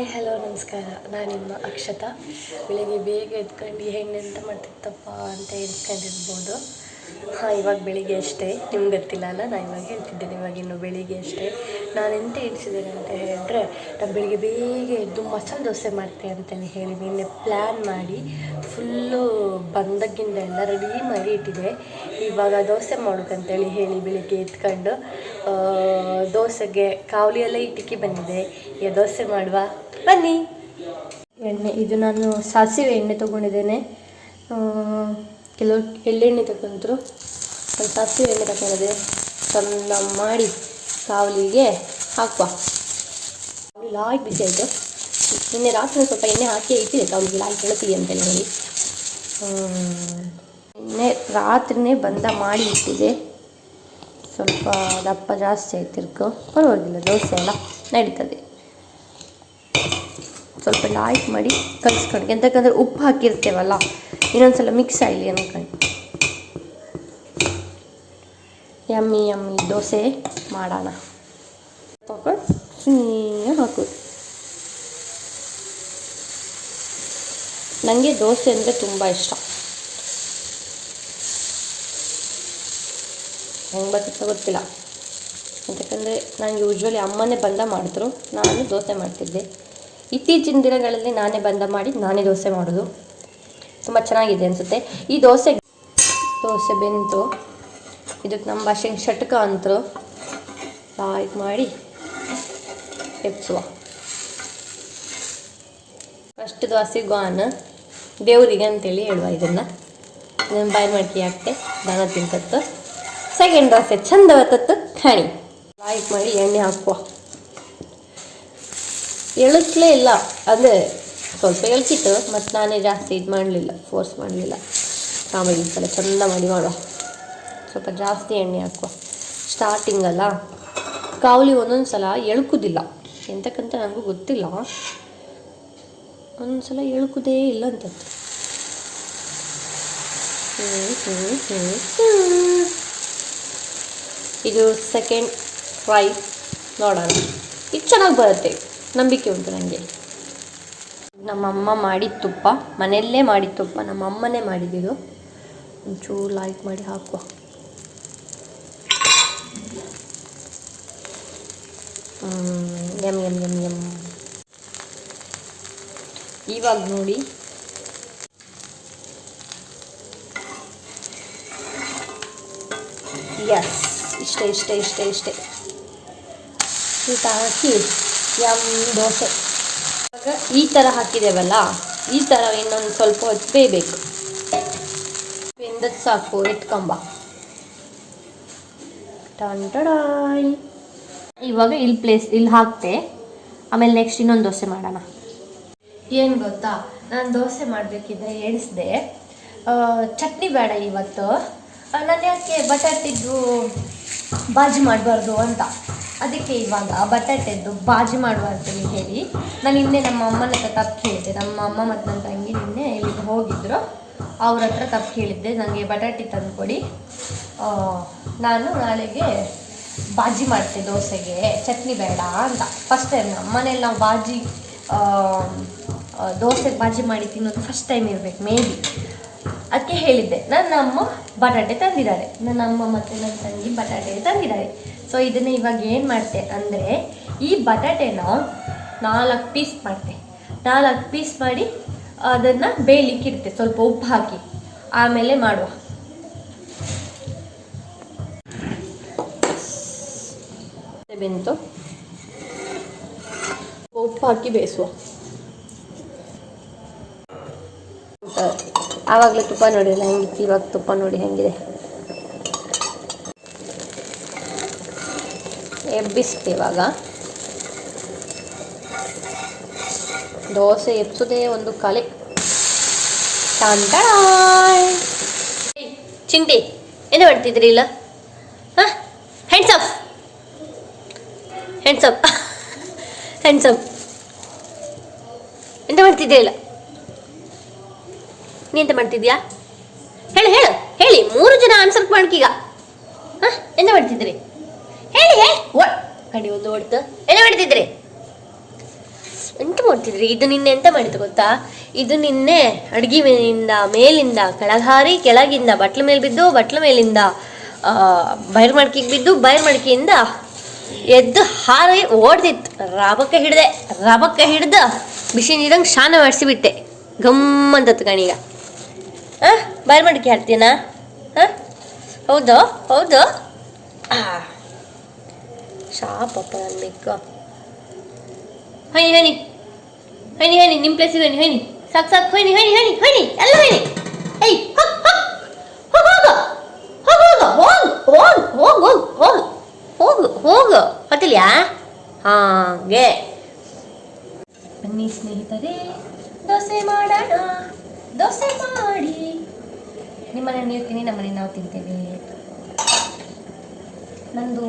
Hi hello ನಮಸ್ಕಾರ. ನಾನು ನಿಮ್ಮ ಅಕ್ಷತಾ. ಬೆಳಿಗ್ಗೆ ಬೇಗ ಎತ್ಕೊಂಡು ಹೆಣ್ಣು ಎಂತ ಮಾಡ್ತಿತ್ತಪ್ಪ ಅಂತ ಎದ್ಕೊಂಡಿರ್ಬೋದು. ಹಾಂ, ಇವಾಗ ಬೆಳಿಗ್ಗೆ ಅಷ್ಟೇ. ನಿಮ್ಗೆ ಗೊತ್ತಿಲ್ಲ ಅಲ್ಲ? ನಾನು ಇವಾಗ ಹೇಳ್ತಿದ್ದೇನೆ, ಇವಾಗ ಇನ್ನು ಬೆಳಿಗ್ಗೆ ಅಷ್ಟೇ. ನಾನು ಎಂತ ಇಡ್ಸಿದ್ದೇನೆ ಅಂತ ಹೇಳಿದ್ರೆ, ನಾನು ಬೆಳಿಗ್ಗೆ ಬೇಗ ಎದ್ದು ಮಸಾಲೆ ದೋಸೆ ಮಾಡ್ತೀನಿ ಅಂತಲೇ ಹೇಳಿ ನಿನ್ನೆ ಪ್ಲ್ಯಾನ್ ಮಾಡಿ ಫುಲ್ಲು ಬಂದಾಗಿಂದ ಎಲ್ಲ ರೆಡಿ ಮಾಡಿ ಇಟ್ಟಿದೆ. ಇವಾಗ ದೋಸೆ ಮಾಡೋಕ್ಕಂತೇಳಿ ಹೇಳಿ ಬೆಳಿಗ್ಗೆ ಎತ್ಕೊಂಡು ದೋಸೆಗೆ ಕಾವಲಿ ಎಲ್ಲ ಇಟ್ಟಿಗೆ ಬಂದಿದೆ. ಈಗ ದೋಸೆ ಮಾಡುವ? ಬನ್ನಿ. ಎಣ್ಣೆ, ಇದು ನಾನು ಸಾಸಿವೆ ಎಣ್ಣೆ ತೊಗೊಂಡಿದ್ದೇನೆ. ಕೆಲವು ಎಳ್ಳೆಣ್ಣೆ ತಗೊಂಡ್ರು. ಒಂದು ಸಾಸಿವೆ ಎಣ್ಣೆ ತಗೊಂಡಿದೆ ಚಂದ ಮಾಡಿ ಕಾವಲಿಗೆ ಹಾಕುವ. ಲಾಯಿ ಬಿಸಿ ಆಯಿತು. ನಿನ್ನೆ ರಾತ್ರಿ ಸ್ವಲ್ಪ ಎಣ್ಣೆ ಹಾಕಿ ಇಟ್ಟಿದೆ ಕಾವಲಿಗೆ ಲಾಯ್ ಕೆಳತಿ ಅಂತೇಳಿ ಹೇಳಿ. ನಿನ್ನೆ ರಾತ್ರಿನೇ ಬಂದ ಮಾಡಿ ಇಟ್ಟಿದೆ ಸ್ವಲ್ಪ ದಪ್ಪ ಜಾಸ್ತಿ ಆಯ್ತಿರ್ಕು ಪರವಾಗಿಲ್ಲ, ದೋಸೆ ಎಲ್ಲ ನಡೀತದೆ. ಸ್ವಲ್ಪ ಲಾಯ್ಕ್ ಮಾಡಿ ಕಲಿಸ್ಕೊಂಡು. ಎಂತಕ್ಕಂದ್ರೆ ಉಪ್ಪು ಹಾಕಿರ್ತೇವಲ್ಲ, ಇನ್ನೊಂದ್ಸಲ ಮಿಕ್ಸ್ ಆಗಲಿ ಅನ್ಕೊಂಡು ಯಮ್ಮಿ ಯಮ್ಮಿ ದೋಸೆ ಮಾಡೋಣ. ತಗೊಂಡು ಸುಮ್ಮನೆ ಹಾಕೋದು ನನಗೆ ದೋಸೆ ಅಂದರೆ ತುಂಬ ಇಷ್ಟ. ಹೆಂಗೆ ಗೊತ್ತಿಲ್ಲ. ಯಾಕಂದರೆ ನಾನು ಯೂಶ್ವಲಿ ಅಮ್ಮನೇ ಬಂದ ಮಾಡಿದ್ರು, ನಾನು ದೋಸೆ ಮಾಡ್ತಿದ್ದೆ. ಇತ್ತೀಚಿನ ದಿನಗಳಲ್ಲಿ ನಾನೇ ಬಂದ ಮಾಡಿ ನಾನೇ ದೋಸೆ ಮಾಡೋದು. ತುಂಬ ಚೆನ್ನಾಗಿದೆ ಅನಿಸುತ್ತೆ. ಈ ದೋಸೆ ದೋಸೆ ಬೆಂತು. ಇದಕ್ಕೆ ನಮ್ಮ ಭಾಷೆಗೆ ಷಟ್ಕ ಅಂತರು. ಬಾಯ್ ಮಾಡಿ ಎಪ್ಸುವ. First dosa gone. ದೇವರಿಗೆ ಅಂತೇಳಿ ಹೇಳುವ ಇದನ್ನು. ಇದನ್ನು ಬಾಯ್ ಮಾಡಿ ಹಾಕ್ತೆ. ದನ ತಿಂತತ್ತು. ಸೆಕೆಂಡ್ ದೋಸೆ ಚಂದ ಬರ್ತತ್ತು ಖಾಣಿ ಲಾಯ್ಕ್ ಮಾಡಿ ಎಣ್ಣೆ ಹಾಕುವ. ಎಳಕ್ಲೇ ಇಲ್ಲ. ಅಂದರೆ ಸ್ವಲ್ಪ ಎಳ್ಕಿತ್ತು, ಮತ್ತು ನಾನೇ ಜಾಸ್ತಿ ಇದು ಮಾಡಲಿಲ್ಲ ಫೋರ್ಸ್ ಮಾಡಲಿಲ್ಲ. ಆಮೇಲೆ ಸಲ ಚಂದ ಮಾಡಿ ಮಾಡುವ. ಸ್ವಲ್ಪ ಜಾಸ್ತಿ ಎಣ್ಣೆ ಹಾಕುವ. ಸ್ಟಾರ್ಟಿಂಗ್ ಅಲ್ಲ. ಕಾವಲಿ ಒಂದೊಂದು ಸಲ ಎಳ್ಕುದಿಲ್ಲ. ಎಂತಕ್ಕಂತ ನನಗೂ ಗೊತ್ತಿಲ್ಲ. ಒಂದೊಂದು ಸಲ ಎಳ್ಕುದೇ ಇಲ್ಲ ಅಂತದ್ದು. ಇದು ಸೆಕೆಂಡ್ ಫ್ರೈ ನೋಡೋಣ. ಇದು ಚೆನ್ನಾಗಿ ಬರುತ್ತೆ. ನಂಬಿಕೆ ಉಂಟು ನನಗೆ ನಮ್ಮಮ್ಮ ಮಾಡಿದ ತುಪ್ಪ, ಮನೆಯಲ್ಲೇ ಮಾಡಿದ ತುಪ್ಪ ನಮ್ಮ ಅಮ್ಮನೇ ಮಾಡಿದ್ದು. ಒಂಚೂರು ಲೈಕ್ ಮಾಡಿ ಹಾಕುವ. ಎಂ ಎಂ ಎಂ ಎಂ ಇವಾಗ ನೋಡಿ. ಎಸ್ ಇಷ್ಟೇ ಇಷ್ಟೇ ಇಷ್ಟೇ ಇಷ್ಟೇ. ಊಟ ಹಾಕಿ ಯಮ್ ದೋಸೆ. ಈ ಥರ ಹಾಕಿದ್ದೇವಲ್ಲ ಈ ಥರ ಇನ್ನೊಂದು ಸ್ವಲ್ಪ ಹೊತ್ತು ಬೇಯಬೇಕು ಬೆಂದದ್ದು ಸಾಕು, ಇಟ್ಕೊಂಬ. ಟನ್ ಟಡಾಯ್. ಇವಾಗ ಇಲ್ಲಿ ಪ್ಲೇಸ್ ಇಲ್ಲಿ ಹಾಕ್ತೆ. ಆಮೇಲೆ ನೆಕ್ಸ್ಟ್ ಇನ್ನೊಂದು ದೋಸೆ ಮಾಡೋಣ. ಏನು ಗೊತ್ತಾ? ನಾನು ದೋಸೆ ಮಾಡಬೇಕಿದ್ರೆ ಎಣಿಸ್ದೆ ಚಟ್ನಿ ಬೇಡ ಇವತ್ತು. ನಾನು ಯಾಕೆ ಬಟಾಟಿದ್ದು ಬಾಜಿ ಮಾಡಬಾರ್ದು ಅಂತ. ಅದಕ್ಕೆ ಇವಾಗ ಬಟಾಟೆದ್ದು ಬಾಜಿ ಮಾಡುವ ಅಂತೇಳಿ ಹೇಳಿ ನಾನು ನಿನ್ನೆ ನಮ್ಮ ಅಮ್ಮನ ಹತ್ರ ತಪ್ಪು ಕೇಳಿದ್ದೆ. ನಮ್ಮ ಅಮ್ಮ ಮತ್ತು ನನ್ನ ತಂಗಿ ನಿನ್ನೆ ಇಲ್ಲಿಗೆ ಹೋಗಿದ್ರು. ಅವ್ರ ಹತ್ರ ತಪ್ಪು ಕೇಳಿದ್ದೆ. ನನಗೆ ಬಟಾಟೆ ತಂದುಕೊಡಿ. ನಾನು ನಾಳೆಗೆ ಬಾಜಿ ಮಾಡ್ತೆ ದೋಸೆಗೆ. ಚಟ್ನಿ ಬೇಡ ಅಂತ. ಫಸ್ಟ್ ಟೈಮ್ ನಮ್ಮ ಮನೇಲಿ ನಾವು ಬಾಜಿ ಆ, ಆ, ದೋಸೆ ಬಾಜಿ ಮಾಡಿ ತಿನ್ನೋದು ಫಸ್ಟ್ ಟೈಮ್ ಇರಬೇಕು ಮೇ ಬಿ ಅದಕ್ಕೆ ಹೇಳಿದ್ದೆ. ನನ್ನ ಅಮ್ಮ ಬಟಾಟೆ ತಂದಿದ್ದಾರೆ. ನನ್ನ ಅಮ್ಮ ಮತ್ತು ನನ್ನ ತಂಗಿ ಬಟಾಟೆ ತಂದಿದ್ದಾರೆ. ಸೊ ಇದನ್ನು ಇವಾಗ ಏನು ಮಾಡ್ತೆ ಅಂದರೆ, ಈ ಬಟಾಟೆನ ನಾಲ್ಕು ಪೀಸ್ ಮಾಡ್ತೆ. ನಾಲ್ಕು ಪೀಸ್ ಮಾಡಿ ಅದನ್ನು ಬೇಯಲಿಕ್ಕೆ ಇಡ್ತೆ. ಸ್ವಲ್ಪ ಉಪ್ಪು ಹಾಕಿ. ಆಮೇಲೆ ಮಾಡುವ. ಬೆಂತು. ಉಪ್ಪು ಹಾಕಿ ಬೇಯಿಸುವ. ಆವಾಗಲೇ ತುಪ್ಪ ನೋಡಿಲ್ಲ ಹೆಂಗಿತ್ತು ಇವಾಗ ತುಪ್ಪ ನೋಡಿ ಹೆಂಗಿದೆ. ಎಬ್ಬಿಸ್ತೀವಿ ಇವಾಗ. ದೋಸೆ ಎಬ್ಸೋದೇ ಒಂದು ಕಲೆ. ಚಿಂಟಿ ಏನು ಮಾಡ್ತಿದ್ರಿ ಇಲ್ಲ? ಹಾಂ? ಅಪ್ ಹ್ಯಾಂಡ್ಸ್ ಅಪ್ ಎಂತ ಮಾಡ್ತಿದ್ದೆ ಇಲ್ಲ? ನೀ ಎಂತ ಮಾಡ್ತಿದ್ಯಾ? ಹೇಳು ಹೇಳು, ಹೇಳಿ, ಮೂರು ಜನ ಆನ್ಸರ್ ಮಾಡ್ಕೀಗ. ಹಾಂ, ಎಂತ ಮಾಡ್ತಿದ್ರಿ? ಹೇಳಿ ಹೇಳಿ. ಓಡ್ ಕಡಿ ಒಂದು ಓಡ್ತು ಎಂತ ಮಾಡ್ತಿದ್ರಿ? ಎಂತ ಮಾಡ್ತಿದ್ರಿ? ಇದು ನಿನ್ನೆ ಎಂತ ಮಾಡಿತು ಗೊತ್ತಾ? ಇದು ನಿನ್ನೆ ಅಡುಗೆ ಮೇಲಿಂದ ಮೇಲಿಂದ, ಕೆಳಗಾರಿ, ಕೆಳಗಿಂದ, ಬಟ್ಲ ಮೇಲೆ ಬಿದ್ದು, ಬಟ್ಲ ಮೇಲಿಂದ ಬೈರ್ ಮಡ್ಕಿಗೆ ಬಿದ್ದು, ಬೈರ್ ಮಡ್ಕಿಯಿಂದ ಎದ್ದು ಹಾರಿ ಓಡ್ದಿತ್ತು. ರಾಬಕ್ಕ ಹಿಡ್ದೆ, ರಾಬಕ್ಕ ಹಿಡ್ದು ಬಿಸಿ ನೀರಂಗೆ ಶಾನ ಮಾಡಿಸಿಬಿಟ್ಟೆ ಗಮ್ಮಂತತ್ತು ಕಣೀಗ. ಹಾಂ? ಬಾಯ್ ಮಡಿಕೆ ಆಡ್ತೀನಾ ಹಾಂ? ಹೌದು? ಹೌದು? ಶಾಪಪ್ಪ ನನ್ನ ಮಿಕ್ಕು. ಹನಿ, ಹೈನಿ. ಹೈನಿ ಹೈನಿ ನಿಮ್ಮ ಪ್ಲೇಸಿಗೆ ಹನಿ ಹೈನಿ. ಸಾಕು ಸಾಕು. ಹನಿ, ಹೈನಿ ಹೈನಿ, ಹನಿ. ಎಲ್ಲ ಹೈನಿ. ಏಯ್, ಹೋಗು ಹೋಗು. ಗೊತ್ತಿಲ್ಲ ಹಾಗೆ. ಬನ್ನಿ ಸ್ನೇಹಿತರೆ, ದೋಸೆ ಮಾಡೋಣ. ದೋಸೆ ಮಾಡಿ. ನಿಮ್ಮನೆ ನೀವು ತಿನ್ನಿ ನಮ್ಮನೆ ನಾವು ತಿಂತೇವೆ. ನಂದು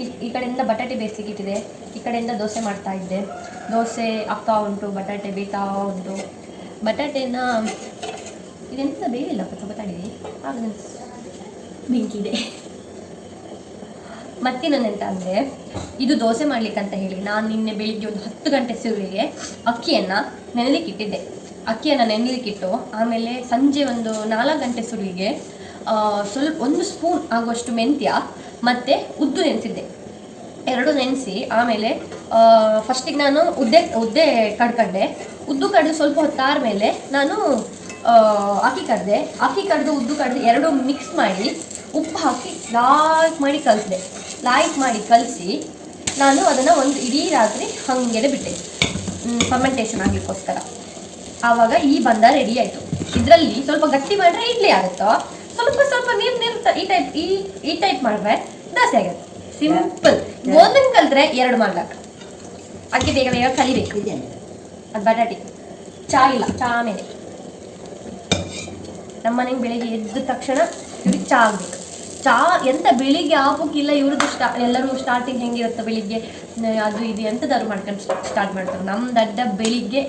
ಈ ಈ ಕಡೆಯಿಂದ ಬಟಾಟೆ ಬೇಯಿಸಿಕ್ಕಿಟ್ಟಿದೆ ಈ ಕಡೆಯಿಂದ ದೋಸೆ ಮಾಡ್ತಾ ಇದ್ದೆ. ದೋಸೆ ಆಗ್ತಾ ಉಂಟು, ಬಟಾಟೆ ಬೇಯ್ತಾ ಉಂಟು. ಬಟಾಟೆನ, ಇದೆಂತ ಬೇಯಿಲ್ಲ ಬಟಾಣಿ ಆಗ ಬೆಂಕಿದೆ ಮತ್ತಿನ್ನೊಂದೆಂತ ಅಂದರೆ ಇದು ದೋಸೆ ಮಾಡಲಿಕ್ಕಂತ ಹೇಳಿ, ನಾನು ನಿನ್ನೆ ಬೆಳಿಗ್ಗೆ ಒಂದು ಹತ್ತು ಗಂಟೆ ಸುರುವಿಗೆ ಅಕ್ಕಿಯನ್ನು ನೆನೆಲಿಕ್ಕೆ ಇಟ್ಟಿದ್ದೆ ಅಕ್ಕಿಯನ್ನು ನೆನೆಲಿಕ್ಕೆ ಇಟ್ಟು ಆಮೇಲೆ ಸಂಜೆ ಒಂದು ನಾಲ್ಕು ಗಂಟೆ ಸುರುವಿಗೆ ಸ್ವಲ್ಪ ಒಂದು ಸ್ಪೂನ್ ಆಗುವಷ್ಟು ಮೆಂತ್ಯ ಮತ್ತು ಉದ್ದು ನೆನೆಸಿದ್ದೆ. ಎರಡು ನೆನೆಸಿ ಆಮೇಲೆ ಫಸ್ಟಿಗೆ ನಾನು ಉದ್ದೆ ಉದ್ದೆ ಕಡ್ಕೊಂಡೆ ಉದ್ದು ಕಡ್ದು ಸ್ವಲ್ಪ ಹೊತ್ತಾದ ಮೇಲೆ ನಾನು ಅಕ್ಕಿ ಕಡ್ದೆ. ಅಕ್ಕಿ ಕಡ್ದು, ಉದ್ದು ಕಡ್ದು ಎರಡು ಮಿಕ್ಸ್ ಮಾಡಿ ಉಪ್ಪು ಹಾಕಿ ಲಾಯ್ಕ್ ಮಾಡಿ ಕಲಿಸಿದೆ. ಲಾಯ್ಕ್ ಮಾಡಿ ಕಲಿಸಿ ನಾನು ಅದನ್ನು ಒಂದು ಇಡೀ ರಾತ್ರಿ ಹಾಗೆ ಬಿಟ್ಟೆ. ಫರ್ಮೆಂಟೇಷನ್ ಆಗಲಿಕ್ಕೋಸ್ಕರ. ಆವಾಗ ಈ ಬಂದ ರೆಡಿ ಆಯಿತು. ಇದರಲ್ಲಿ ಸ್ವಲ್ಪ ಗಟ್ಟಿ ಮಾಡಿದ್ರೆ ಇಡ್ಲಿ ಆಗುತ್ತೋ? ಸ್ವಲ್ಪ ಸ್ವಲ್ಪ ನೀರು ನೀರು ಈ ಟೈಪ್ ಈ ಈ ಟೈಪ್ ಮಾಡಿದ್ರೆ ದಾಸೆ ಆಗುತ್ತೆ. ಸಿಂಪಲ್ ಒಂದನ್ನು ಕಲ್ತ್ರೆ ಎರಡು ಮಾಡ್ಲಾಕ ಅಕ್ಕಿ ಬೇಗ ಬೇಗ ಕಲಿಬೇಕು. ಅದು ಬಟಾಟಿ. ಚಾ ಇಲ್ಲ. ಚಾ ಮೇಲೆ. ನಮ್ಮ ಮನೆಗೆ ಬೆಳಿಗ್ಗೆ ಎದ್ದ ತಕ್ಷಣ ಇವ್ರಿಗೆ ಚಾ ಆಗ್ಬೇಕು. ಚಾ ಎಂತ ಬೆಳಿಗ್ಗೆ ಆಗೋಕ್ಕಿಲ್ಲ ಇವ್ರದ್ದು ಸ್ಟಾ ಎಲ್ಲರೂ ಸ್ಟಾರ್ಟಿಂಗ್ ಹೆಂಗಿರುತ್ತೆ ಬೆಳಿಗ್ಗೆ? ಅದು ಇದು ಎಂತದಾದ್ರು ಮಾಡ್ಕೊಂಡು ಸ್ಟಾರ್ಟ್ ಮಾಡ್ತಾರೆ. ನಮ್ದು ಅಡ್ಡ ಬೆಳಿಗ್ಗೆ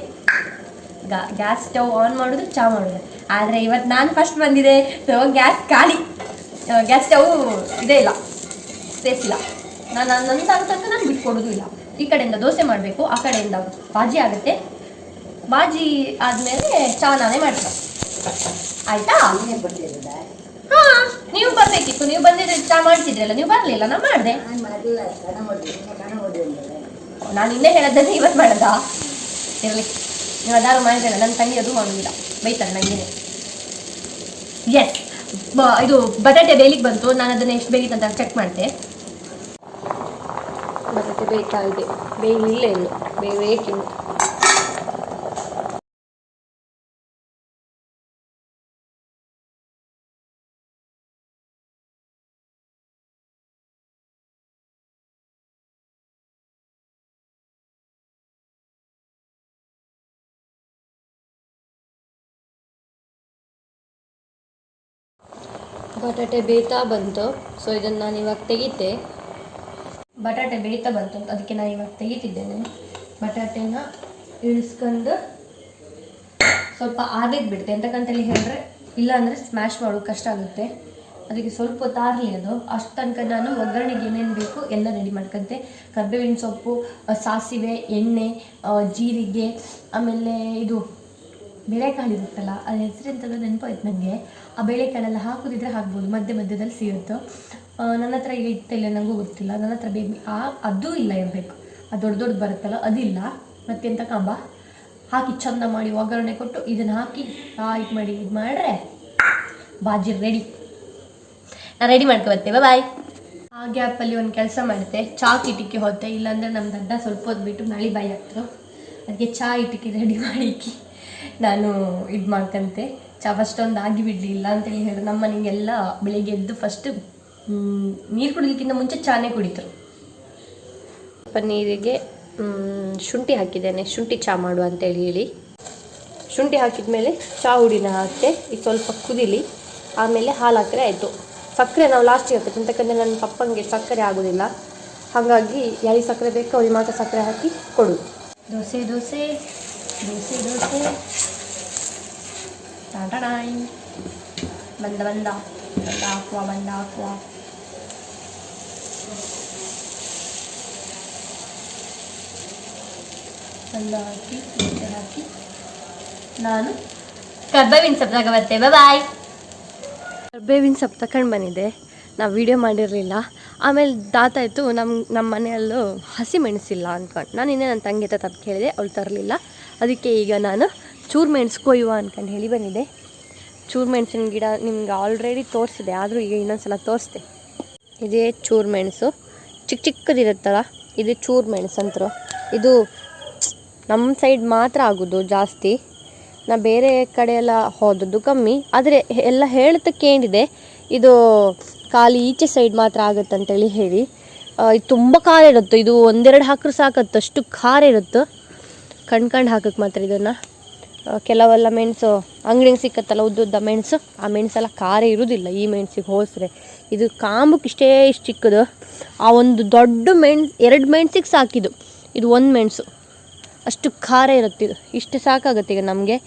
ಗ್ಯಾಸ್ ಸ್ಟವ್ ಆನ್ ಮಾಡೋದು ಚಾ ಮಾಡೋದು ಆದರೆ ಇವತ್ತು ನಾನು ಫಸ್ಟ್ ಬಂದಿದೆ. ಸೊ ಗ್ಯಾಸ್ ಖಾಲಿ. ಗ್ಯಾಸ್ ಸ್ಟವ್ ಇದೇ ಇಲ್ಲ. ಸ್ಪೇಸ್ ಇಲ್ಲ. ನಾನು ನಂದು ತನಕ ನಾನು ಬಿಟ್ಕೊಡೋದು ಇಲ್ಲ. ಈ ಕಡೆಯಿಂದ ದೋಸೆ ಮಾಡಬೇಕು ಆ ಕಡೆಯಿಂದ ಬಾಜಿ ಆಗುತ್ತೆ. ಬಾಜಿ ಆದಮೇಲೆ ಚಾ ನಾನೇ ಮಾಡ್ತೀನಿ. ಆಯ್ತಾ? ಹಾ ನೀವು ಬರಬೇಕಿತ್ತು. ನೀವು ಬಂದಿದ್ರೆ ಚಾ ಮಾಡ್ತಿದ್ರಲ್ಲ ನೀವು ಬರಲಿಲ್ಲ ನಾನು ಮಾಡಿದೆ. ನಾನು ಇನ್ನೇ ಹೇಳೋದನ್ನೇ ಇವತ್ತು ಮಾಡದ. ಇರಲಿ. ಅದಾರು ಮಾಡಿದ್ರೆ ನನ್ನ ತಂಗಿ ಅದು ಮಾಡೋದಿಲ್ಲ ಬೈತಾರೆ ನನಗೇನೆ ಎಸ್ ಇದು ಬಟಾಟೆ ಬೇಲಿಗೆ ಬಂತು. ನಾನು ಅದನ್ನ ಎಷ್ಟು ಬೇಯಿತು ಅಂತ ಚೆಕ್ ಮಾಡಿದೆ ಬಟಾಟೆ ಬೇಯ್ತಾ ಇದೆ. ಬೇಯಿಲ್ಲ ಇನ್ನು. ಬೇಯಬೇಕಿನ್ನು. ಬಟಾಟೆ ಬೇಯ್ತಾ ಬಂತು. ಸೊ ಇದನ್ನು ನಾನು ಇವಾಗ ತೆಗಿತೆ. ಬಟಾಟೆ ಬೇಯ್ತಾ ಬಂತು ಅದಕ್ಕೆ ನಾನು ಇವಾಗ ತೆಗಿತಿದ್ದೇನೆ. ಬಟಾಟೆನ ಇಳಿಸ್ಕೊಂಡು ಸ್ವಲ್ಪ ಆರ್ಲಿಕ್ಕೆ ಬಿಡ್ತೆ. ಎಂತಕ್ಕಂತೇಳಿ ಹೇಳಿದ್ರೆ, ಇಲ್ಲ ಅಂದರೆ ಸ್ಮ್ಯಾಶ್ ಮಾಡೋದು ಕಷ್ಟ ಆಗುತ್ತೆ. ಅದಕ್ಕೆ ಸ್ವಲ್ಪ ಹೊತ್ತು ಆರಲಿ ಅದು. ಅಷ್ಟು ತನಕ ನಾನು ಒಗ್ಗರಣೆಗೆ ಏನೇನು ಬೇಕು ಎಲ್ಲ ರೆಡಿ ಮಾಡ್ಕೊಂತೆ. ಕರ್ಬೇವಿನ ಸೊಪ್ಪು ಸಾಸಿವೆ, ಎಣ್ಣೆ ಜೀರಿಗೆ, ಆಮೇಲೆ ಇದು ಬೇಳೆಕಾಳು ಇರುತ್ತಲ್ಲ, ಅದ್ರ ಹೆಸರಿಂತಲೂ ನೆನಪಾಯ್ತು ನನಗೆ ಆ ಬೇಳೆಕಾಳೆಲ್ಲ ಹಾಕೋದಿದ್ರೆ ಹಾಕ್ಬೋದು, ಮಧ್ಯ ಮಧ್ಯದಲ್ಲಿ ಸಿಗುತ್ತೆ. ನನ್ನ ಹತ್ರ ಈಗ ಇತ್ತಿಲ್ಲ ನನಗೂ ಗೊತ್ತಿಲ್ಲ. ನನ್ನ ಹತ್ರ ಬೇಬಿ, ಆ, ಅದು ಇಲ್ಲ ಇರಬೇಕು. ಅದು ದೊಡ್ಡ ದೊಡ್ಡ ಬರುತ್ತಲ್ಲ, ಅದಿಲ್ಲ. ಮತ್ತೆಂತ ಕಂಬ? ಹಾಕಿ ಚಂದ ಮಾಡಿ ಒಗ್ಗರಣೆ ಕೊಟ್ಟು ಇದನ್ನು ಹಾಕಿ ಇದು ಮಾಡಿ, ಇದು ಮಾಡ್ರೆ ಬಾಜಿ ರೆಡಿ ನಾನು ರೆಡಿ ಮಾಡ್ಕೊಬರ್ತೇವೆ ಬಾಯ್ ಆ ಗ್ಯಾಪಲ್ಲಿ ಒಂದು ಕೆಲಸ ಮಾಡಿದೆ ಚಾ ಕಿಟಕಿ ಹೋದೆ ಇಲ್ಲಾಂದ್ರೆ ನಮ್ಮ ದಡ್ಡ ಸ್ವಲ್ಪ ಹೊತ್ತು ಬಿಟ್ಟು ನಾಳೆ ಬಾಯಿ ಆಗ್ತದೆ ಅದಕ್ಕೆ ಚಾ ಇಟಕಿ ರೆಡಿ ಮಾಡಿಕ್ಕಿ ನಾನು ಇದು ಮಾಡ್ಕಂತೆ ಚಾ ಫಸ್ಟ್ ಒಂದು ಆಗಿ ಬಿಡಲಿ ಇಲ್ಲ ಅಂತೇಳಿ ಹೇಳಿ. ನಮ್ಮ ಮನೆಗೆಲ್ಲ ಬೆಳಿಗ್ಗೆ ಎದ್ದು ಫಸ್ಟ್ ನೀರು ಕುಡಿಲಿಕ್ಕಿಂತ ಮುಂಚೆ ಚಾನೇ ಕುಡಿತರು. ಪನ್ನೀರಿಗೆ ಶುಂಠಿ ಹಾಕಿದ್ದೇನೆ. ಶುಂಠಿ ಚಾ ಮಾಡು ಅಂತೇಳಿ ಹೇಳಿ. ಶುಂಠಿ ಹಾಕಿದ ಮೇಲೆ ಚಾ ಹುಡಿನ ಹಾಕಿದೆ ಈಗ ಸ್ವಲ್ಪ ಕುದಿಲಿ. ಆಮೇಲೆ ಹಾಲು ಹಾಕಿದ್ರೆ ಆಯಿತು. ಸಕ್ಕರೆ ನಾವು ಲಾಸ್ಟಿಗೆ ಹಾಕ್ತೀವಿ ಅಂತಕ್ಕಂದ್ರೆ ನನ್ನ ಪಪ್ಪಂಗೆ ಸಕ್ಕರೆ ಆಗೋದಿಲ್ಲ. ಹಾಗಾಗಿ ಯಾರಿಗೆ ಸಕ್ಕರೆ ಬೇಕೋ ಅವ್ರಿಗೆ ಮಾತ್ರ ಸಕ್ಕರೆ ಹಾಕಿ ಕೊಡು ದೋಸೆ ದೋಸೆ. ದೋಸೆ ದೋಸೆ ಟಾಟಾಡಾಯ್ ಬಂದ ಬಂದ ಬಂದ ಹಾಕುವ ಬಂದ ಹಾಕುವ ಬಂದ ಹಾಕಿ ಮೊಟ್ಟೆ ಹಾಕಿ ನಾನು ಕರ್ಬೇವಿನ ಸೊಪ್ಪು ತಗೊಬರ್ತೆ ಬಾಯ್ ಕರ್ಬೇವಿನ ಸೊಪ್ಪು ತಗೊಂಡು ಬಂದಿದ್ದೆ ನಾವು ವಿಡಿಯೋ ಮಾಡಿರಲಿಲ್ಲ. ಆಮೇಲೆ ದಾತಾಯಿತು ನಮ್ಮ ನಮ್ಮ ಮನೆಯಲ್ಲೂ ಹಸಿ ಮೆಣಸಿಲ್ಲ ಅಂದ್ಕೊಂಡು ನಾನು ಇನ್ನೇ ನನ್ನ ತಂಗಿ ಹತ್ರ ತಪ್ಪು ಕೇಳಿದೆ ಅವಳು ತರಲಿಲ್ಲ. ಅದಕ್ಕೆ ಈಗ ನಾನು ಚೂರು ಮೆಣಸು ಕೊಯ್ಯುವ ಅಂದ್ಕೊಂಡು ಹೇಳಿ ಬಂದಿದ್ದೆ. ಚೂರು ಮೆಣಸಿನ ಗಿಡ ನಿಮ್ಗೆ ಆಲ್ರೆಡಿ ತೋರಿಸಿದೆ, ಆದರೂ ಈಗ ಇನ್ನೊಂದು ಸಲ ತೋರಿಸ್ದೆ ಇದೇ ಚೂರು ಮೆಣಸು. ಚಿಕ್ಕ ಚಿಕ್ಕದಿರುತ್ತಲ್ಲ, ಇದು ಚೂರು ಮೆಣಸು ಅಂತರು ಇದು ನಮ್ಮ ಸೈಡ್ ಮಾತ್ರ ಆಗೋದು ಜಾಸ್ತಿ. ನಾ ಬೇರೆ ಕಡೆ ಎಲ್ಲ ಹೋದದ್ದು ಕಮ್ಮಿ. ಆದರೆ ಎಲ್ಲ ಏನಿದೆ, ಇದು ಖಾಲಿ ಈಚೆ ಸೈಡ್ ಮಾತ್ರ ಆಗುತ್ತಂತೇಳಿ ಹೇಳಿ. ಇದು ತುಂಬ ಖಾರ ಇರುತ್ತೆ. ಇದು ಒಂದೆರಡು ಹಾಕ್ರು ಸಾಕತ್ತಷ್ಟು ಖಾರ ಇರುತ್ತೆ. ಕಣ್ಕಂಡು ಹಾಕಕ್ಕೆ ಮಾತ್ರ ಇದನ್ನು. ಕೆಲವೆಲ್ಲ ಮೆಣಸು, ಅಂಗಡಿಗೆ ಸಿಕ್ಕತ್ತಲ್ಲ ಉದ್ದುದ್ದ ಮೆಣಸು, ಆ ಮೆಣಸೆಲ್ಲ ಖಾರ ಇರೋದಿಲ್ಲ ಈ ಮೆಣಸಿಗೆ ಹೋಲಿಸ್ರೆ ಇದು ಕಾಂಬಕ್ಕೆ ಇಷ್ಟೇ ಇಷ್ಟು ಚಿಕ್ಕದು. ಆ ಒಂದು ದೊಡ್ಡ ಮೆಣಸು ಎರಡು ಮೆಣಸಿಗೆ ಸಾಕಿದು ಇದು ಒಂದು ಮೆಣಸು. ಅಷ್ಟು ಖಾರ ಇರುತ್ತೆ ಇದು. ಇಷ್ಟು ಸಾಕಾಗುತ್ತೆ ಈಗ ನಮಗೆ.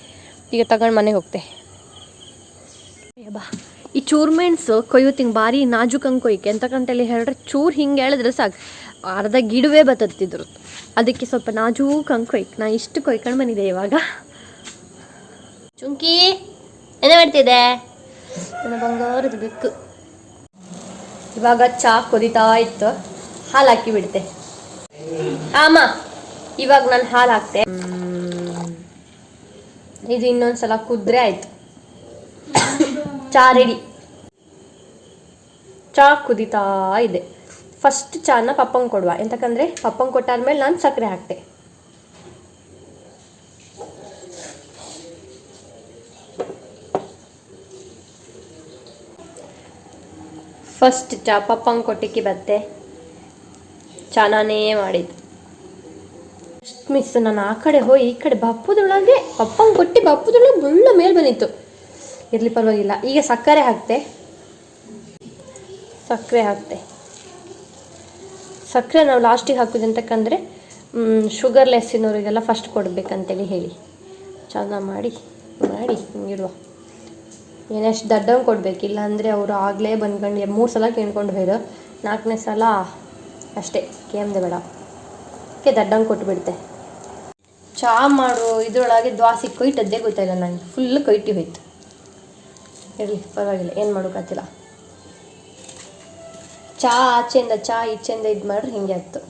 ಈಗ ತಗೊಂಡು ಮನೆಗೆ ಹೋಗ್ತೆ. ಬಾ. ಈ ಚೂರು ಮೆಣಸು ಕೊಯ್ಯೋತಿಂಗೆ ಭಾರಿ ನಾಜುಕಂಗೆ ಕೊಯ್ಕೆ. ಎಂತಕ್ಕಂತೇಳಿ ಹೇಳಿದ್ರೆ ಚೂರು ಹಿಂಗೆ ಹೇಳಿದ್ರೆ ಸಾಕು. ಅರ್ಧ ಗಿಡವೇ ಬತ್ತತ್ತಿದ್ರು ಅದಕ್ಕೆ ಸ್ವಲ್ಪ ನಾಜೂಕಂಗೆ ಕೊಯ್ಕ್. ನಾ ಇಷ್ಟು ಕೊಯ್ಕೊಂಡು ಬಂದಿದ್ದೆ ಇವಾಗ. ಚುಂಕಿ ಏನೇ ಮಾಡ್ತಿದೆ ನನ್ನ ಬಂಗಾರದ ಬೆಕ್ಕು. ಇವಾಗ ಚಾ ಕುದಿತಾ ಇತ್ತು. ಹಾಲು ಹಾಕಿ ಬಿಡ್ತೆ. ಆಮ ಇವಾಗ ನಾನು ಹಾಲು ಹಾಕ್ತೆ. ಇದು ಇನ್ನೊಂದ್ಸಲ ಕುದ್ರೆ ಆಯ್ತು. ಚಾ ರೆಡಿ. ಚಾ ಕುದಿತಾ ಇದೆ. ಫಸ್ಟ್ ಚಾನ ಪಪ್ಪಂಗೆ ಕೊಡುವ. ಎಂತಕ್ಕಂದ್ರೆ ಪಪ್ಪಂಗೆ ಕೊಟ್ಟಾದ್ಮೇಲೆ ನಾನು ಸಕ್ಕರೆ ಹಾಕ್ತೆ. ಫಸ್ಟ್ ಚಾ ಪಪ್ಪಂಗೆ ಕೊಟ್ಟಿಕ್ಕಿ ಬತ್ತೆ. ಚಾನೇ ಮಾಡಿದ್ದು. ಫಸ್ಟ್ ಮಿಸ್ ನಾನು ಆ ಕಡೆ ಹೋಗಿ ಈ ಕಡೆ ಬಪ್ಪದೊಳಗೆ ಪಪ್ಪಂಗೆ ಕೊಟ್ಟು ಬಪ್ಪದೊಳಗೆ ಮುಳ್ಳ ಮೇಲೆ ಬಂದಿತ್ತು. ಇರಲಿ ಪರವಾಗಿಲ್ಲ. ಈಗ ಸಕ್ಕರೆ ಹಾಕ್ತೆ. ಸಕ್ಕರೆ ಹಾಕ್ತೆ. ಸಕ್ಕರೆ ನಾವು ಲಾಸ್ಟಿಗೆ ಹಾಕೋದು ಅಂತಕ್ಕಂದರೆ ಶುಗರ್ ಲೆಸ್ಸಿನವರಿಗೆಲ್ಲ ಫಸ್ಟ್ ಕೊಡಬೇಕಂತೇಳಿ ಹೇಳಿ. ಚೆನ್ನಾಗಿ ಮಾಡಿ ಮಾಡಿ, ಹಿಂಗಿಡುವ. ಏನಷ್ಟು ದಡ್ಡಂಗೆ ಕೊಡಬೇಕು, ಇಲ್ಲಾಂದರೆ ಅವರು ಆಗಲೇ ಬಂದ್ಕೊಂಡು ಮೂರು ಸಲ ಕೇಳ್ಕೊಂಡು ಹೋಯ್ರು. ನಾಲ್ಕನೇ ಸಲ ಅಷ್ಟೇ ಕೇಮ್ದೆ ಬೇಡ. ಅದಕ್ಕೆ ದಡ್ಡಂಗೆ ಕೊಟ್ಬಿಡ್ತೆ. ಚಹಾ ಮಾಡು, ಇದರೊಳಗೆ ದ್ವಾಸಿ ಕೊಯ್ಟದ್ದೇ ಗೊತ್ತಾಯಿಲ್ಲ ನನಗೆ ಫುಲ್ ಕೊಯ್ಟಿ ಹೋಯ್ತು. ಇರಲಿ, ಪರವಾಗಿಲ್ಲ, ಏನು ಮಾಡೋಕ್ಕಾಗ್ತಿಲ್ಲ ಚಹಾ ಆಚೆಯಿಂದ, ಚಾ ಈಚೆಯಿಂದ ಇದು ಮಾಡ್ರಿ ಹಿಂಗೆ ಆಯ್ತು.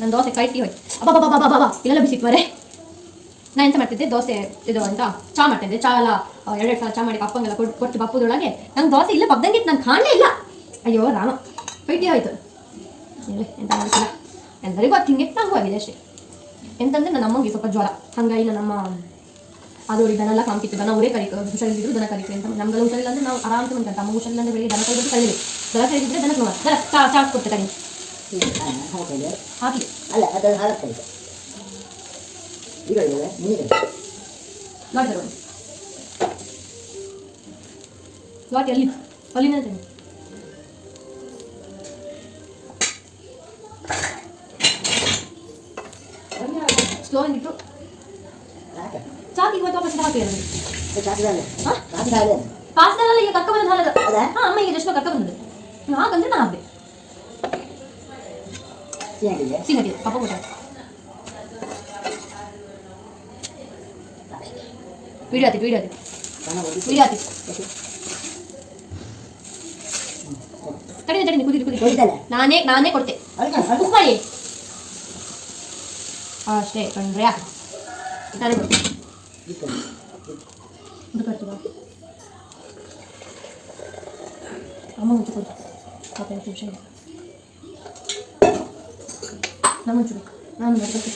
ನನ್ನ ದೋಸೆ ಕೈಟಿ ಹೋಯ್ತು ಅಬ್ಬಾ ಇಲ್ಲೆಲ್ಲ ಬಿಸಿತ್ತು ಮರೆ. ನಾ ಎಂತ ಮಾಡ್ತಿದ್ದೆ? ದೋಸೆ ಇದು ಅಂತ ಚಾ ಮಾಡ್ತಿದ್ದೆ. ಚಾ ಎಲ್ಲ ಎರಡೆರಡು ಸಲ ಚಾ ಮಾಡಿ ಅಪ್ಪಂಗೆಲ್ಲ ಕೊಟ್ಟು ಕೊಟ್ಟು ಬಪ್ಪದೊಳಗೆ ನಂಗೆ ದೋಸೆ ಇಲ್ಲ ಬಗ್ದಂಗೆ ನಾನು ಕಾಣಲೇ ಇಲ್ಲ. ಅಯ್ಯೋ, ರಾಮ. ಕೈಟಿ ಹೋಯ್ತು ಇಲ್ಲ, ಎಂತ ಮಾಡ್ತಿಲ್ಲ ಎಲ್ಲರಿಗೂ ಅದು ಹಿಂಗೆ ನಂಗೂ ಆಗಿದೆ ಅಷ್ಟೇ. ಎಂತಂದ್ರೆ ನನ್ನ ಅಮ್ಮಂಗೆ ಸ್ವಲ್ಪ ಜ್ವರ. ಹಂಗಾಗಿ ನನ್ನಮ್ಮ ಅದು ದನೆಲ್ಲ ಕಾಮ್ಕಿತ್ತು ದನ ಅವರೇ ಕರಿಕ ಹುಷಾರಿದ್ರು ದನ ಕರಿಕೆ ಅಂತ ನಮ್ಗೆಲ್ಲ ಹುಷಾರಿಲ್ಲ ಅಂದ್ರೆ ನಾವು ಆರಾಮ್ ಅಂತ ಅಮ್ಮ ಹುಷಾರಿಲ್ಲ ಅಂದ್ರೆ ಬೆಳಿಗ್ಗೆ ದನ ಕರಿಬೇಕು ಕರೀಲಿ. ದನ ಕರಿದಿದ್ರೆ ದನ ನೋಡ ದನ ಚಾ ಚಾ ಕೊಡ್ತೆ ಹಾಕಿದೆ ಹಾಕಿ ಅಲ್ಲ ಅದನ್ನು ಹಾಕಿ ಈರುಳ್ಳಿ ನೀರು. ನೋಡಿ ಲಾಟ್ ಎಲ್ಲಿ? ಅಲ್ಲಿಂದ ತಗೊಂಡು ಸ್ಲೋ ಅಂದ್ಬಿಟ್ಟು ಚಾಕಿ ಇವತ್ತು ವಾಪಸ್ ಹಾಕಿ ಅದನ್ನು ಕಾಕಿದಾಲೆ ಹಾ? ಕಾಕಿದಾಲೆ ಪಾಸ್ದಲ್ಲ ಈಗ ಕಕ್ಕ ಬಂದ ಹಾಲದ ಹೌದಾ? ಹಾ ಅಮ್ಮ ಈಗ ಎಷ್ಟು ಕಕ್ಕ ಬಂದದ್ದು ಹಾಗಂದ್ರೆ ನಾ ಹಾಕ್ದೆ ಸಿಹಿಯಾಗಿದೆ ಸಿಗಡಿ ಪಪ್ಪ ಕೊಟ್ಟ ವಿಡಿಯೋ ಆತಿ ವಿಡಿಯೋ ಆತಿ ಚೆನ್ನಾಗಿ ವಿಡಿಯೋ ಆತಿ ತಡಿ ತಡಿ ಕುದಿ ಕುದಿ ಕೊಯ್ದಲ್ಲ ನಾನೇ ನಾನೇ ಕೊಡ್ತೆ ಅದಕ್ಕೆ ಕುಕ್ ಮಾಡಿ ಅಷ್ಟೇ ಕಂಡ್ರೆ ಯಾಕೆ ನಾನೇ ಕೊಡ್ತೆ ಇದು ಕಟ್ತೀವ ಅಮ್ಮ ಮುಂಚೆ ಕೊಡು ಪಾಪ ಎಷ್ಟು ನಿಮಿಷ ಇದೆ ನಾನು ಮುಂಚಬೇಕು ನಾನು ಬರ್ಬೇಕು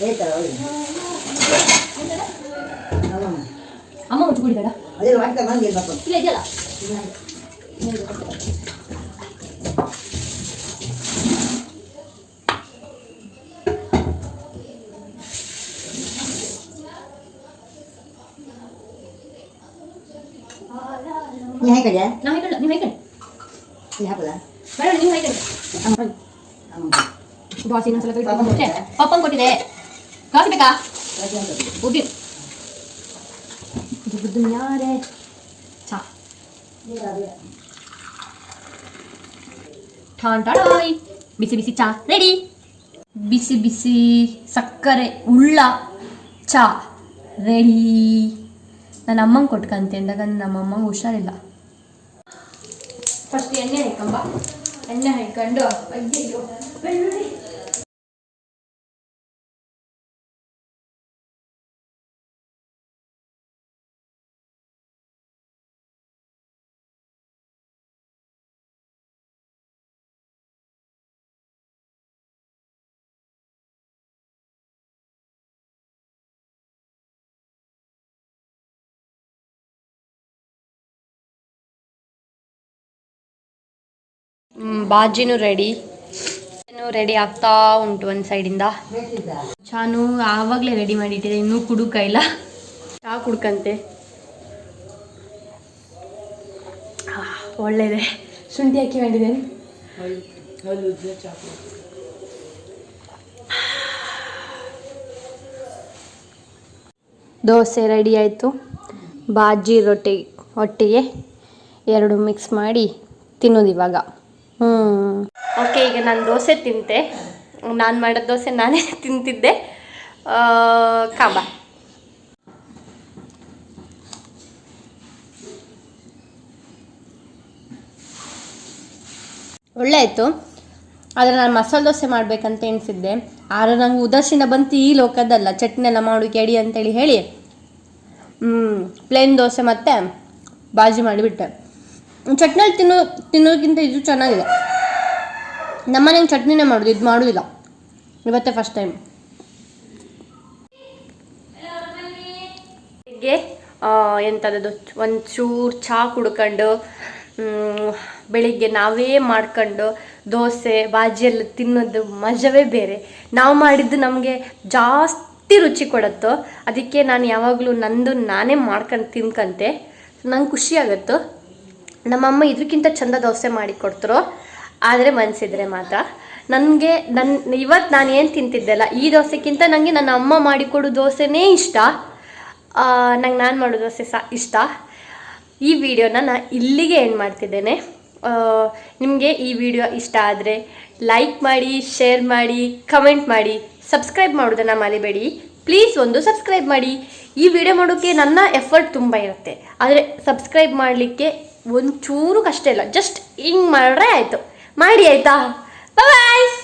ಹೇಳ್ತಾರೆ ಅವ್ರು ಅಮ್ಮ ಅಮ್ಮ ಮುಂಚೆ ಕುಡಿಬೇಡ ಅದೇ ವಾಟ್ಕ ಬಂದು ಇರ್ಬೇಕು ಇಲ್ಲ ಇದೆಯಲ್ಲ ನೀ ಹಾಕಡೆ ನಾ ಹೇಳ ನೀವು ಹೇಳಿ ನೀ ಹಾಕಲ್ಲ ಬೇಡ ನೀವು ಹೇಳಿ ಅಮ್ಮ ದೋಸೆ ಇನ್ನೊಂದ್ಸಲ ಕೊಟ್ಟೆ ಪಪ್ಪನ್ ಕೊಟ್ಟಿದೆ ದೋಸೆ ಬೇಕಾ ಕಾಕಿ ಹಾಕೋದು ಉದ್ದಿನ ದುಡ್ಡು ಯಾರೇ ಚಾ ನೀರಾದ್ರೆ ಠಾನ್ ಟಾಡಾಯ್ ಬಿಸಿ ಬಿಸಿ ಚಾ ರೆಡಿ ಬಿಸಿ ಬಿಸಿ ಸಕ್ಕರೆ ಉಳ್ಳ ಚಾ ರೆಡಿ ನನ್ನ ಅಮ್ಮಂಗೆ ಕೊಟ್ಕಂತೆ ಯಾಕಂದ್ರೆ ನಮ್ಮ ಅಮ್ಮಂಗೆ ಹುಷಾರಿಲ್ಲ ಫಸ್ಟ್ ಎಣ್ಣೆ ಹಾಕಂಬ ಎಣ್ಣೆ ಹಾಕೊಂಡು ಅಯ್ಯಯ್ಯೋ ಬೆಳ್ಳುಳ್ಳಿ ಬಾಜಿನೂ ರೆಡಿ ರೆಡಿ ಆಗ್ತಾ ಉಂಟು ಒಂದು ಸೈಡಿಂದ ಚಾನು ಆವಾಗಲೇ ರೆಡಿ ಮಾಡಿಟ್ಟಿದೆ, ಇನ್ನೂ ಕುಡುಕ ಇಲ್ಲ. ಚಹಾ ಕುಡ್ಕಂತೆ. ಒಳ್ಳೆಯದೆ ಶುಂಠಿ ಹಾಕಿ ಮಾಡಿದ್ದೇನೆ ದೋಸೆ ರೆಡಿ ಆಯಿತು. ಬಾಜಿ ರೊಟ್ಟಿ, ಒಟ್ಟಿಗೆ ಎರಡು ಮಿಕ್ಸ್ ಮಾಡಿ ತಿನ್ನೋದು ಇವಾಗ. ಓಕೆ ಈಗ ನಾನು ದೋಸೆ ತಿಂತೆ. ನಾನು ಮಾಡೋ ದೋಸೆ ನಾನೇ ತಿಂತಿದ್ದೆ. ಕಾಬ ಒಳ್ಳೆ ಆಯಿತು ಆದರೆ ನಾನು ಮಸಾಲೆ ದೋಸೆ ಮಾಡಬೇಕಂತ ಎಣಿಸಿದ್ದೆ. ಆದರೆ ನಂಗೆ ಉದಾಸೀನ ಬಂತು ಈ ಲೋಕದಲ್ಲ. ಚಟ್ನಿ ಎಲ್ಲ ಮಾಡೋಕೆ ಎಡಿ ಅಂತೇಳಿ ಹೇಳಿ. ಪ್ಲೇನ್ ದೋಸೆ ಮತ್ತು ಬಾಜಿ ಮಾಡಿಬಿಟ್ಟೆ. ಚಟ್ನಲ್ಲಿ ತಿನ್ನೋ ತಿನ್ನೋದಕ್ಕಿಂತ ಇದು ಚೆನ್ನಾಗಿದೆ. ನಮ್ಮನೆಗೆ ಚಟ್ನಿನೇ ಮಾಡೋದು, ಇದು ಮಾಡೋದಿಲ್ಲ. ಇವತ್ತೇ ಫಸ್ಟ್ ಟೈಮ್ ಎಂಥದ್ದು ಒಂಚೂರು ಚೂರು ಚಹಾ ಕುಡ್ಕೊಂಡು ಬೆಳಿಗ್ಗೆ ನಾವೇ ಮಾಡ್ಕೊಂಡು, ದೋಸೆ ಬಾಜಿ ಎಲ್ಲ ತಿನ್ನೋದು ಮಜವೇ ಬೇರೆ. ನಾವು ಮಾಡಿದ್ದು ನಮಗೆ ಜಾಸ್ತಿ ರುಚಿ ಕೊಡುತ್ತೋ. ಅದಕ್ಕೆ ನಾನು ಯಾವಾಗಲೂ ನಂದು ನಾನೇ ಮಾಡ್ಕೊಂಡು ತಿನ್ಕಂತೆ. ನಂಗೆ ಖುಷಿ ಆಗುತ್ತೋ. ನಮ್ಮಮ್ಮ ಇದಕ್ಕಿಂತ ಚಂದ ದೋಸೆ ಮಾಡಿ ಕೊಡ್ತರೋ, ಆದರೆ ಮನಸ್ಸಿದ್ರೆ ಮಾತ್ರ. ನನಗೆ ನನ್ನ ಇವತ್ತು ನಾನು ಏನು ತಿಂತಿದ್ದೆಲ್ಲ ಈ ದೋಸೆಗಿಂತ ನನಗೆ ನನ್ನ ಅಮ್ಮ ಮಾಡಿಕೊಡೋ ದೋಸೆನೇ ಇಷ್ಟ. ನಂಗೆ ನಾನು ಮಾಡೋ ದೋಸೆ ಸಹ ಇಷ್ಟ. ಈ ವಿಡಿಯೋನ ನಾನು ಇಲ್ಲಿಗೆ ಎಂಡ್ ಮಾಡ್ತಿದ್ದೇನೆ. ನಿಮಗೆ ಈ ವಿಡಿಯೋ ಇಷ್ಟ ಆದರೆ ಲೈಕ್ ಮಾಡಿ ಶೇರ್ ಮಾಡಿ ಕಮೆಂಟ್ ಮಾಡಿ ಸಬ್ಸ್ಕ್ರೈಬ್ ಮಾಡೋದನ್ನು ಮರಿಬೇಡಿ. ಪ್ಲೀಸ್ ಒಂದು ಸಬ್ಸ್ಕ್ರೈಬ್ ಮಾಡಿ. ಈ ವಿಡಿಯೋ ಮಾಡೋಕ್ಕೆ ನನ್ನ ಎಫರ್ಟ್ ತುಂಬ ಇರುತ್ತೆ. ಆದರೆ ಸಬ್ಸ್ಕ್ರೈಬ್ ಮಾಡಲಿಕ್ಕೆ ಒಂಚೂರು ಕಷ್ಟ ಇಲ್ಲ ಜಸ್ಟ್ ಹಿಂಗೆ ಮಾಡ್ರೆ ಆಯಿತು. ಮಾಡಿ ಆಯಿತಾ? ಬಾಯ್